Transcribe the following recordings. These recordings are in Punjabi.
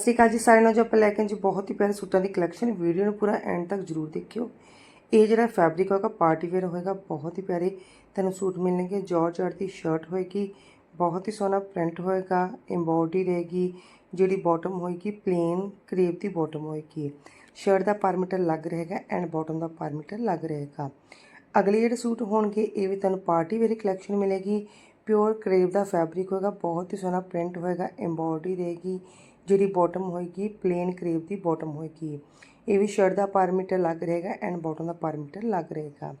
ਸਤਿ ਸ਼੍ਰੀ ਅਕਾਲ ਜੀ ਸਾਰਿਆਂ ਨੂੰ ਜੋ ਆਪਾਂ ਲੈ ਕੇ ਜੀ ਬਹੁਤ ਹੀ ਪਿਆਰੇ ਸੂਟਾਂ ਦੀ ਕਲੈਕਸ਼ਨ ਵੀਡੀਓ ਨੂੰ ਪੂਰਾ ਐਂਡ ਤੱਕ ਜਰੂਰ ਦੇਖਿਓ। ਇਹ ਜਿਹੜਾ ਫੈਬਰਿਕ ਹੋਏਗਾ ਪਾਰਟੀ ਵੇਅਰ ਹੋਏਗਾ, ਬਹੁਤ ਹੀ ਪਿਆਰੇ ਤੁਹਾਨੂੰ ਸੂਟ ਮਿਲਣਗੇ। ਜਾਰਜਟ ਦੀ ਸ਼ਰਟ ਹੋਏਗੀ, ਬਹੁਤ ਹੀ ਸੋਹਣਾ ਪ੍ਰਿੰਟ ਹੋਏਗਾ ਐਮਬੋਡੀ ਰਹੇਗੀ, ਜਿਹੜੀ ਬਾਟਮ ਹੋਏਗੀ ਪਲੇਨ ਕਰੇਪ ਦੀ ਬਾਟਮ ਹੋਏਗੀ। ਸ਼ਰਟ ਦਾ ਪਰਮੀਟਰ ਲੱਗ ਰਹੇਗਾ ਐਂਡ ਬਾਟਮ ਦਾ ਪਰਮੀਟਰ ਲੱਗ ਰਹੇਗਾ। ਅਗਲੇ ਜਿਹੜੇ ਸੂਟ ਹੋਣਗੇ, ਇਹ ਵੀ ਤੁਹਾਨੂੰ ਪਾਰਟੀ ਵੇਅਰ ਕਲੈਕਸ਼ਨ ਮਿਲੇਗੀ। ਪਿਓਰ ਕਰੇਪ ਦਾ ਫੈਬਰਿਕ ਹੋਏਗਾ, ਬਹੁਤ ਹੀ ਸੋਹਣਾ ਪ੍ਰਿੰਟ ਹੋਏਗਾ ਐਮਬੋਡੀ ਰਹੇਗੀ ਜਿਹੜੀ ਬਾਟਮ ਹੋਏਗੀ ਪਲੇਨ ਕਰੇਪ ਦੀ ਬਾਟਮ ਹੋਏਗੀ। ਇਹ ਵੀ ਸ਼ਰਟ ਦਾ ਪਰ ਮੀਟਰ ਲੱਗ ਰਹੇਗਾ ਐਂਡ ਬਾਟਮ ਦਾ ਪਰ ਮੀਟਰ ਲੱਗ ਰਹੇਗਾ।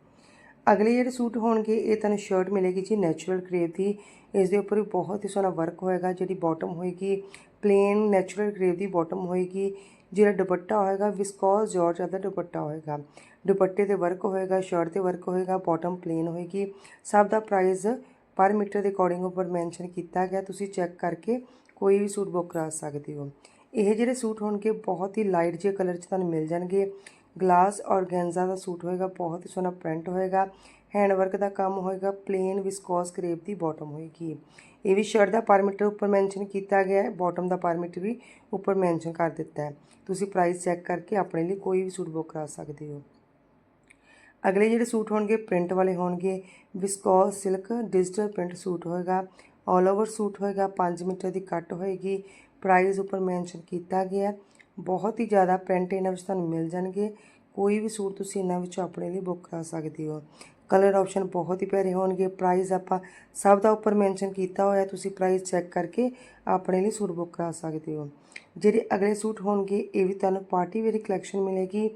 ਅਗਲੇ ਜਿਹੜੇ ਸੂਟ ਹੋਣਗੇ, ਇਹ ਤੁਹਾਨੂੰ ਸ਼ਰਟ ਮਿਲੇਗੀ ਜੀ ਨੈਚੁਰਲ ਕਰੇਪ ਦੀ। ਇਸ ਦੇ ਉੱਪਰ ਵੀ ਬਹੁਤ ਹੀ ਸੋਹਣਾ ਵਰਕ ਹੋਏਗਾ, ਜਿਹੜੀ ਬਾਟਮ ਹੋਏਗੀ ਪਲੇਨ ਨੈਚੁਰਲ ਕਰੇਪ ਦੀ ਬਾਟਮ ਹੋਏਗੀ। ਜਿਹੜਾ ਦੁਪੱਟਾ ਹੋਏਗਾ ਵਿਸਕੋਸ ਜਾਰਜ ਦਾ ਦੁਪੱਟਾ ਹੋਏਗਾ। ਦੁਪੱਟੇ ਤੇ ਵਰਕ ਹੋਏਗਾ ਸ਼ਰਟ ਤੇ ਵਰਕ ਹੋਏਗਾ ਬਾਟਮ ਪਲੇਨ ਹੋਏਗੀ। ਸਭ ਦਾ ਪ੍ਰਾਈਸ ਪਰ ਮੀਟਰ ਦੇ ਅਕੋਰਡਿੰਗ ਉੱਪਰ ਮੈਂਸ਼ਨ ਕੀਤਾ ਗਿਆ, ਤੁਸੀਂ ਚੈੱਕ ਕਰਕੇ ਕੋਈ ਵੀ ਸੂਟ ਬੁੱਕ ਕਰਾ ਸਕਦੇ ਹੋ। ਇਹ ਜਿਹੜੇ ਸੂਟ ਹੋਣਗੇ, ਬਹੁਤ ਹੀ ਲਾਈਟ ਜਿਹੇ ਕਲਰ 'ਚ ਤੁਹਾਨੂੰ ਮਿਲ ਜਾਣਗੇ। ਗਲਾਸ ਔਰਗੈਂਜ਼ਾ ਦਾ ਸੂਟ ਹੋਏਗਾ, ਬਹੁਤ ਹੀ ਸੋਹਣਾ ਪ੍ਰਿੰਟ ਹੋਏਗਾ। ਹੈਂਡ ਵਰਕ ਦਾ ਕੰਮ ਹੋਏਗਾ, ਪਲੇਨ ਵਿਸਕੋਸ ਕਰੇਪ ਦੀ ਬਾਟਮ ਹੋਏਗੀ। ਇਹ ਵੀ ਸ਼ਰਟ ਦਾ ਪਰਮੀਟਰ ਉੱਪਰ ਮੈਂਸ਼ਨ ਕੀਤਾ ਗਿਆ ਹੈ, ਬਾਟਮ ਦਾ ਪਰਮੀਟਰ ਵੀ ਉੱਪਰ ਮੈਂਸ਼ਨ ਕਰ ਦਿੱਤਾ ਹੈ। ਤੁਸੀਂ ਪ੍ਰਾਈਸ ਚੈੱਕ ਕਰਕੇ ਆਪਣੇ ਲਈ ਕੋਈ ਵੀ ਸੂਟ ਬੁੱਕ ਕਰਾ ਸਕਦੇ ਹੋ। ਅਗਲੇ ਜਿਹੜੇ ਸੂਟ ਹੋਣਗੇ, ਪ੍ਰਿੰਟ ਵਾਲੇ ਹੋਣਗੇ viscose silk digital print suit ਹੋਏਗਾ ਆਲ ਓਵਰ ਸੂਟ ਹੋਏਗਾ 5 ਮੀਟਰ ਦੀ ਕੱਟ ਹੋਏਗੀ ਪ੍ਰਾਈਸ ਉੱਪਰ ਮੈਂਸ਼ਨ ਕੀਤਾ ਗਿਆ ਬਹੁਤ ਹੀ ਜ਼ਿਆਦਾ ਪ੍ਰਿੰਟ ਇਹਨਾਂ ਵਿੱਚ ਤੁਹਾਨੂੰ ਮਿਲ ਜਾਣਗੇ। ਕੋਈ ਵੀ ਸੂਟ ਤੁਸੀਂ ਇਹਨਾਂ ਵਿੱਚੋਂ ਆਪਣੇ ਲਈ ਬੁੱਕ ਕਰਾ ਸਕਦੇ ਹੋ। ਕਲਰ ਆਪਸ਼ਨ ਬਹੁਤ ਹੀ ਪਿਆਰੇ ਹੋਣਗੇ। ਪ੍ਰਾਈਸ ਆਪਾਂ ਸਭ ਦਾ ਉੱਪਰ ਮੈਂਸ਼ਨ ਕੀਤਾ ਹੋਇਆ, ਤੁਸੀਂ ਪ੍ਰਾਈਸ ਚੈੱਕ ਕਰਕੇ ਆਪਣੇ ਲਈ ਸੂਟ ਬੁੱਕ ਕਰਾ ਸਕਦੇ ਹੋ। ਜਿਹੜੇ ਅਗਲੇ ਸੂਟ ਹੋਣਗੇ, ਇਹ ਵੀ ਤੁਹਾਨੂੰ ਪਾਰਟੀ ਵੇਅਰ ਕਲੈਕਸ਼ਨ ਮਿਲੇਗੀ।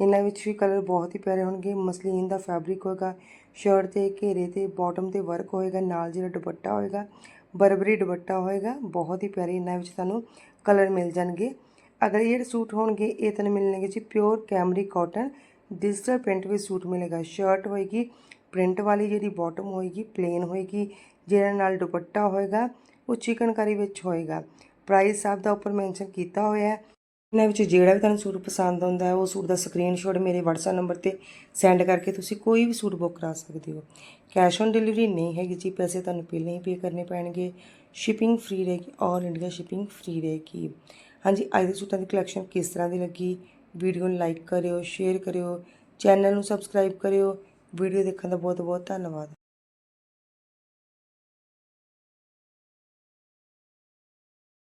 ਇਹਨਾਂ ਵਿੱਚ ਵੀ ਕਲਰ ਬਹੁਤ ਹੀ ਪਿਆਰੇ ਹੋਣਗੇ। ਮਸਲੀਨ ਦਾ ਫੈਬਰਿਕ ਹੋਏਗਾ ਸ਼ਰਟ ਤੇ ਘੇਰੇ ਤੇ ਬਾਟਮ ਤੇ ਵਰਕ ਹੋਏਗਾ, ਨਾਲ ਜਿਹੜਾ ਦੁਪੱਟਾ ਹੋਏਗਾ, ਬਰਬਰੀ ਦੁਪੱਟਾ ਹੋਏਗਾ, ਬਹੁਤ ਹੀ ਪਿਆਰੇ ਇਹਨਾਂ ਵਿੱਚ ਤੁਹਾਨੂੰ ਕਲਰ ਮਿਲ ਜਾਣਗੇ। ਅਗਰ ਜਿਹੜੇ ਸੂਟ ਹੋਣਗੇ, ਇਹ ਤੁਹਾਨੂੰ ਮਿਲਣਗੇ ਜੀ pure cambric cotton digital print ਵਿੱਚ ਸੂਟ ਮਿਲੇਗਾ। ਸ਼ਰਟ ਹੋਏਗੀ ਪ੍ਰਿੰਟ ਵਾਲੀ ਜਿਹੜੀ ਬਾਟਮ ਹੋਏਗੀ ਪਲੇਨ ਹੋਏਗੀ ਜਿਹੜਾ ਨਾਲ ਦੁਪੱਟਾ ਹੋਏਗਾ ਉਹ ਚਿਕਨਕਾਰੀ ਵਿੱਚ ਹੋਏਗਾ। ਪ੍ਰਾਈਸ ਸਭ ਦਾ ਉੱਪਰ ਮੈਂਸ਼ਨ ਕੀਤਾ ਹੋਇਆ ਹੈ। ਇਹਨਾਂ ਵਿੱਚ ਜਿਹੜਾ ਵੀ ਤੁਹਾਨੂੰ ਸੂਟ ਪਸੰਦ ਆਉਂਦਾ ਹੈ, ਉਹ ਸੂਟ ਦਾ ਸਕਰੀਨਸ਼ਾਟ ਮੇਰੇ WhatsApp ਨੰਬਰ ਤੇ ਸੈਂਡ ਕਰਕੇ ਤੁਸੀਂ ਕੋਈ ਵੀ ਸੂਟ ਬੁੱਕ ਕਰਾ ਸਕਦੇ ਹੋ। ਕੈਸ਼ ਔਨ ਡਿਲੀਵਰੀ ਨਹੀਂ ਹੈਗੀ ਜੀ, ਪੈਸੇ ਤੁਹਾਨੂੰ ਪਹਿਲਾਂ ਹੀ ਪੇ ਕਰਨੇ ਪੈਣਗੇ। ਸ਼ਿਪਿੰਗ ਫ੍ਰੀ ਰਹੇਗੀ ਔਰ ਇੰਡੀਆ ਸ਼ਿਪਿੰਗ ਫ੍ਰੀ ਰਹੇਗੀ। ਹਾਂਜੀ, ਅੱਜ ਦੇ ਸੂਟਾਂ ਦੀ ਕਲੈਕਸ਼ਨ ਕਿਸ ਤਰ੍ਹਾਂ ਦੀ ਲੱਗੀ? ਵੀਡੀਓ ਨੂੰ ਲਾਈਕ ਕਰਿਓ ਸ਼ੇਅਰ ਕਰਿਓ ਚੈਨਲ ਨੂੰ ਸਬਸਕ੍ਰਾਈਬ ਕਰਿਓ। ਵੀਡੀਓ ਦੇਖਣ ਦਾ ਬਹੁਤ ਬਹੁਤ ਧੰਨਵਾਦ।